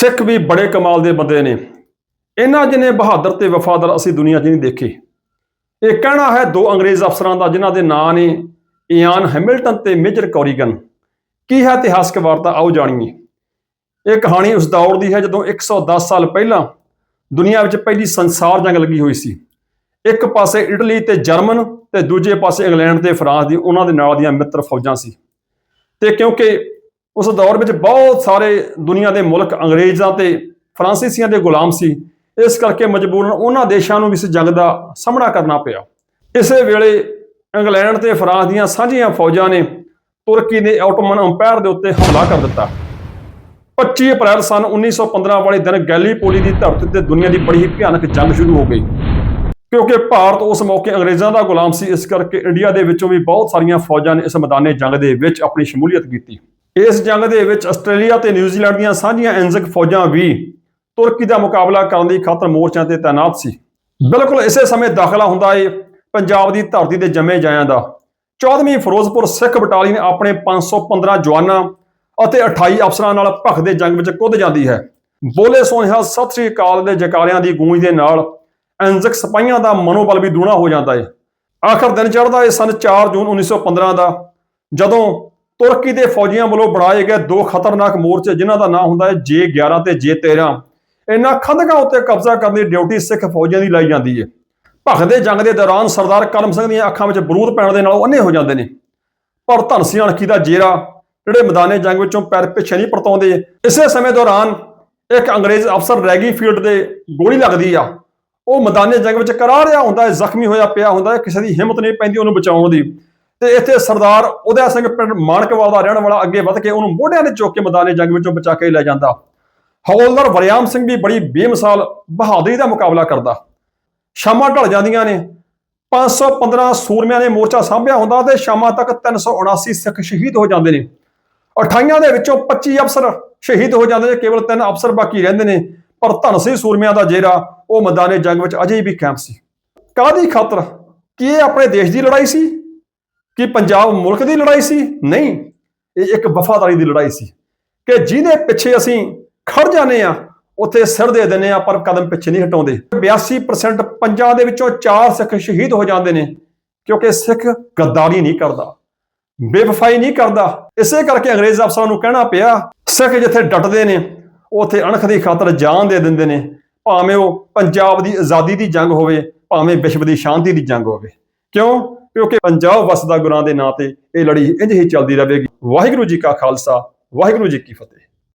ਸਿੱਖ ਵੀ ਬੜੇ ਕਮਾਲ ਦੇ ਬੰਦੇ ਨੇ। ਇਹਨਾਂ ਜਿਹਨੇ ਬਹਾਦਰ ਤੇ ਵਫਾਦਾਰ ਅਸੀਂ ਦੁਨੀਆ 'ਚ ਨਹੀਂ ਦੇਖੇ। ਇਹ ਕਹਿਣਾ ਹੈ ਦੋ ਅੰਗਰੇਜ਼ ਅਫਸਰਾਂ ਦਾ, ਜਿਨ੍ਹਾਂ ਦੇ ਨਾਂ ਨੇ ਇਆਨ ਹੈਮਿਲਟਨ ਤੇ ਮੇਜਰ ਕੋਰੀਗਨ। ਕੀ ਹੈ ਇਤਿਹਾਸਕ ਵਾਰਤਾ? ਆਓ ਜਾਣੀਏ। ਇਹ ਕਹਾਣੀ ਉਸ ਦੌਰ ਦੀ ਹੈ ਜਦੋਂ 110 ਸਾਲ ਪਹਿਲਾਂ ਦੁਨੀਆ ਵਿੱਚ ਪਹਿਲੀ ਸੰਸਾਰ ਜੰਗ ਲੱਗੀ ਹੋਈ ਸੀ। ਇੱਕ ਪਾਸੇ ਇਟਲੀ ਤੇ ਜਰਮਨ ਤੇ ਦੂਜੇ ਪਾਸੇ ਇੰਗਲੈਂਡ ਤੇ ਫਰਾਂਸ ਦੀ, ਉਹਨਾਂ ਦੇ ਨਾਲ ਦੀਆਂ ਮਿੱਤਰ ਫੌਜਾਂ ਸੀ। ਤੇ ਕਿਉਂਕਿ ਉਸ ਦੌਰ ਵਿੱਚ ਬਹੁਤ ਸਾਰੇ ਦੁਨੀਆ ਦੇ ਮੁਲਕ ਅੰਗਰੇਜ਼ਾਂ ਤੇ ਫਰਾਂਸੀਸੀਆਂ ਦੇ ਗੁਲਾਮ ਸੀ। ਇਸ ਕਰਕੇ ਮਜਬੂਰਨ ਉਹਨਾਂ ਦੇਸ਼ਾਂ ਨੂੰ ਵੀ ਇਸ ਜੰਗ ਦਾ ਸਾਹਮਣਾ ਕਰਨਾ ਪਿਆ। ਇਸੇ ਵੇਲੇ ਇੰਗਲੈਂਡ ਤੇ ਫਰਾਂਸ ਦੀਆਂ ਸਾਂਝੀਆਂ ਫੌਜਾਂ ਨੇ ਤੁਰਕੀ ਦੇ ਆਟੋਮਨ ਅੰਪਾਇਰ ਦੇ ਉੱਤੇ ਹਮਲਾ ਕਰ ਦਿੱਤਾ। 25 ਅਪ੍ਰੈਲ ਸਨ 1915 ਵਾਲੇ ਦਿਨ ਗੈਲੀਪੋਲੀ ਦੀ ਧਰਤੀ ਤੇ ਦੁਨੀਆ ਦੀ ਬੜੀ ਹੀ ਭਿਆਨਕ ਜੰਗ ਸ਼ੁਰੂ ਹੋ ਗਈ। ਕਿਉਂਕਿ ਭਾਰਤ ਉਸ ਮੌਕੇ ਅੰਗਰੇਜ਼ਾਂ ਦਾ ਗੁਲਾਮ ਸੀ, ਇਸ ਕਰਕੇ ਇੰਡੀਆ ਦੇ ਵਿੱਚੋਂ ਵੀ ਬਹੁਤ ਸਾਰੀਆਂ ਫੌਜਾਂ ਨੇ ਇਸ ਮੈਦਾਨੇ ਜੰਗ ਦੇ ਵਿੱਚ ਆਪਣੀ ਸ਼ਮੂਲੀਅਤ ਕੀਤੀ। ਇਸ ਜੰਗ ਦੇ ਵਿੱਚ ਆਸਟ੍ਰੇਲੀਆ ਤੇ ਨਿਊਜ਼ੀਲੈਂਡ ਦੀਆਂ ਸਾਂਝੀਆਂ ਐਂਜ਼ਕ ਫੌਜਾਂ ਵੀ ਤੁਰਕੀ ਦਾ ਮੁਕਾਬਲਾ ਕਰਨ ਦੀ ਖਾਤਰ ਮੋਰਚਿਆਂ ਤੇ ਤਾਇਨਾਤ ਸੀ। ਬਿਲਕੁਲ ਇਸੇ ਸਮੇਂ ਦਾਖਲਾ ਹੁੰਦਾ ਏ ਪੰਜਾਬ ਦੀ ਧਰਤੀ ਦੇ ਜੰਮੇ ਜਾਇਆਂ ਦਾ। 14ਵੀਂ ਫਿਰੋਜ਼ਪੁਰ ਸਿੱਖ ਬਟਾਲੀਅਨ ਆਪਣੇ 515 ਜਵਾਨਾਂ ਅਤੇ 28 ਅਫਸਰਾਂ ਨਾਲ ਭਖਦੇ ਜੰਗ ਵਿੱਚ ਕੁੱਦ ਜਾਂਦੀ ਹੈ। ਬੋਲੇ ਸੋਨਿਹਾ ਸਤਿ ਸ੍ਰੀ ਅਕਾਲ ਦੇ ਜਕਾਰਿਆਂ ਦੀ ਗੂੰਜ ਦੇ ਨਾਲ ਐਂਜ਼ਕ ਸਿਪਾਹੀਆਂ ਦਾ ਮਨੋਬਲ ਵੀ ਦੂਣਾ ਹੋ ਜਾਂਦਾ ਏ। ਆਖਰ ਦਿਨ ਚੜ੍ਹਦਾ ਏ ਸਨ 4 ਜੂਨ 1915 ਦਾ, ਜਦੋਂ ਤੁਰਕੀ ਦੇ ਫੌਜੀਆਂ ਵੱਲੋਂ ਬਣਾਏ ਗਏ ਦੋ ਖਤਰਨਾਕ ਮੋਰਚੇ, ਜਿਨ੍ਹਾਂ ਦਾ ਨਾਮ ਹੁੰਦਾ ਹੈ J11 ਤੇ J13 ਇਹਨਾਂ ਖੰਦਕਾਂ ਉੱਤੇ ਕਬਜ਼ਾ ਕਰਨ ਦੀ ਡਿਊਟੀ ਸਿੱਖ ਫੌਜੀਆਂ ਦੀ ਲਾਈ ਜਾਂਦੀ ਹੈ। ਭਖਦੇ ਜੰਗ ਦੇ ਦੌਰਾਨ ਸਰਦਾਰ ਕਰਮ ਸਿੰਘ ਦੀਆਂ ਅੱਖਾਂ ਵਿੱਚ ਬਰੂਦ ਪੈਣ ਦੇ ਨਾਲ ਉਹ ਅੰਨੇ ਹੋ ਜਾਂਦੇ ਨੇ। ਪਰ ਧਨ ਸਿੰਘ ਅਣਖੀ ਦਾ ਜੇਰਾ ਜਿਹੜੇ ਮੈਦਾਨੇ ਜੰਗ ਵਿੱਚੋਂ ਪੈਰ ਪਿੱਛੇ ਨਹੀਂ ਪਰਤਾਉਂਦੇ, ਇਸੇ ਸਮੇਂ ਦੌਰਾਨ ਇੱਕ ਅੰਗਰੇਜ਼ ਅਫਸਰ ਰੈਗੀ ਫੀਲਡ ਦੇ ਗੋਲੀ ਲੱਗਦੀ ਆ। ਉਹ ਮੈਦਾਨੇ ਜੰਗ ਵਿੱਚ ਕਰਾ ਰਿਹਾ ਹੁੰਦਾ ਹੈ, ਜ਼ਖਮੀ ਹੋਇਆ ਪਿਆ ਹੁੰਦਾ ਹੈ, ਕਿਸੇ ਦੀ ਹਿੰਮਤ ਨਹੀਂ ਪੈਂਦੀ ਉਹਨੂੰ ਬਚਾਉਣ ਦੀ। ਤੇ ਇੱਥੇ ਸਰਦਾਰ ਉਦੈ ਸਿੰਘ ਪਿੰਡ ਮਾਨਕਵਾਲ ਦਾ ਰਹਿਣ ਵਾਲਾ ਅੱਗੇ ਵੱਧ ਕੇ ਉਹਨੂੰ ਮੋਢਿਆਂ ਦੇ ਚੁੱਕ ਕੇ ਮੈਦਾਨੇ ਜੰਗ ਵਿੱਚੋਂ ਬਚਾ ਕੇ ਲੈ ਜਾਂਦਾ। ਹੌਲਦਾਰ ਵਰਿਆਮ ਸਿੰਘ ਵੀ ਬੜੀ ਬੇਮਿਸਾਲ ਬਹਾਦਰੀ ਦਾ ਮੁਕਾਬਲਾ ਕਰਦਾ। ਸ਼ਾਮਾਂ ਢਲ ਜਾਂਦੀਆਂ ਨੇ। 515 ਸੂਰਮਿਆਂ ਨੇ ਮੋਰਚਾ ਸਾਂਭਿਆ ਹੁੰਦਾ ਤੇ ਸ਼ਾਮਾਂ ਤੱਕ 379 ਸਿੱਖ ਸ਼ਹੀਦ ਹੋ ਜਾਂਦੇ ਨੇ। 28 ਦੇ ਵਿੱਚੋਂ 25 ਅਫਸਰ ਸ਼ਹੀਦ ਹੋ ਜਾਂਦੇ ਨੇ, ਕੇਵਲ ਤਿੰਨ ਅਫਸਰ ਬਾਕੀ ਰਹਿੰਦੇ ਨੇ। ਪਰ ਧਨ ਸਿੰਘ ਸੂਰਮਿਆਂ ਦਾ ਜੇਰਾ ਉਹ ਮੈਦਾਨੇ ਜੰਗ ਵਿੱਚ ਅਜੇ ਵੀ ਕਾਇਮ ਸੀ। ਕਾਦੀ ਖਾਤਰ? ਕੀ ਇਹ ਆਪਣੇ ਦੇਸ਼ ਦੀ ਲੜਾਈ ਸੀ? ਕਿ ਪੰਜਾਬ ਮੁਲਕ ਦੀ ਲੜਾਈ ਸੀ? ਨਹੀਂ, ਇਹ ਇੱਕ ਵਫਾਦਾਰੀ ਦੀ ਲੜਾਈ ਸੀ ਕਿ ਜਿਹਦੇ ਪਿੱਛੇ ਅਸੀਂ ਖੜ ਜਾਂਦੇ ਆ ਉੱਥੇ ਸਿਰ ਦੇ ਦਿੰਦੇ ਆ ਪਰ ਕਦਮ ਪਿੱਛੇ ਨਹੀਂ ਹਟਾਉਂਦੇ। 82% ਪੰਜਾਂ ਦੇ ਵਿੱਚੋਂ 4 ਸਿੱਖ ਸ਼ਹੀਦ ਹੋ ਜਾਂਦੇ ਨੇ, ਕਿਉਂਕਿ ਸਿੱਖ ਗੱਦਾਰੀ ਨਹੀਂ ਕਰਦਾ, ਬੇਵਫਾਈ ਨਹੀਂ ਕਰਦਾ। ਇਸੇ ਕਰਕੇ ਅੰਗਰੇਜ਼ ਅਫਸਰਾਂ ਨੂੰ ਕਹਿਣਾ ਪਿਆ, ਸਿੱਖ ਜਿੱਥੇ ਡਟਦੇ ਨੇ, ਉੱਥੇ ਅਣਖ ਦੀ ਖਾਤਰ ਜਾਨ ਦੇ ਦਿੰਦੇ ਨੇ, ਭਾਵੇਂ ਉਹ ਪੰਜਾਬ ਦੀ ਆਜ਼ਾਦੀ ਦੀ ਜੰਗ ਹੋਵੇ, ਭਾਵੇਂ ਵਿਸ਼ਵ ਦੀ ਸ਼ਾਂਤੀ ਦੀ ਜੰਗ ਹੋਵੇ। ਕਿਉਂ? ਕਿਉਂਕਿ ਪੰਜਾਬ ਵਸਦਾ ਗੁਰਾਂ ਦੇ ਨਾਂ ਤੇ ਇਹ ਲੜੀ ਇੰਜ ਹੀ ਚੱਲਦੀ ਰਹੇਗੀ ਵਾਹਿਗੁਰੂ ਜੀ ਕਾ ਖਾਲਸਾ, ਵਾਹਿਗੁਰੂ ਜੀ ਕੀ ਫਤਿਹ।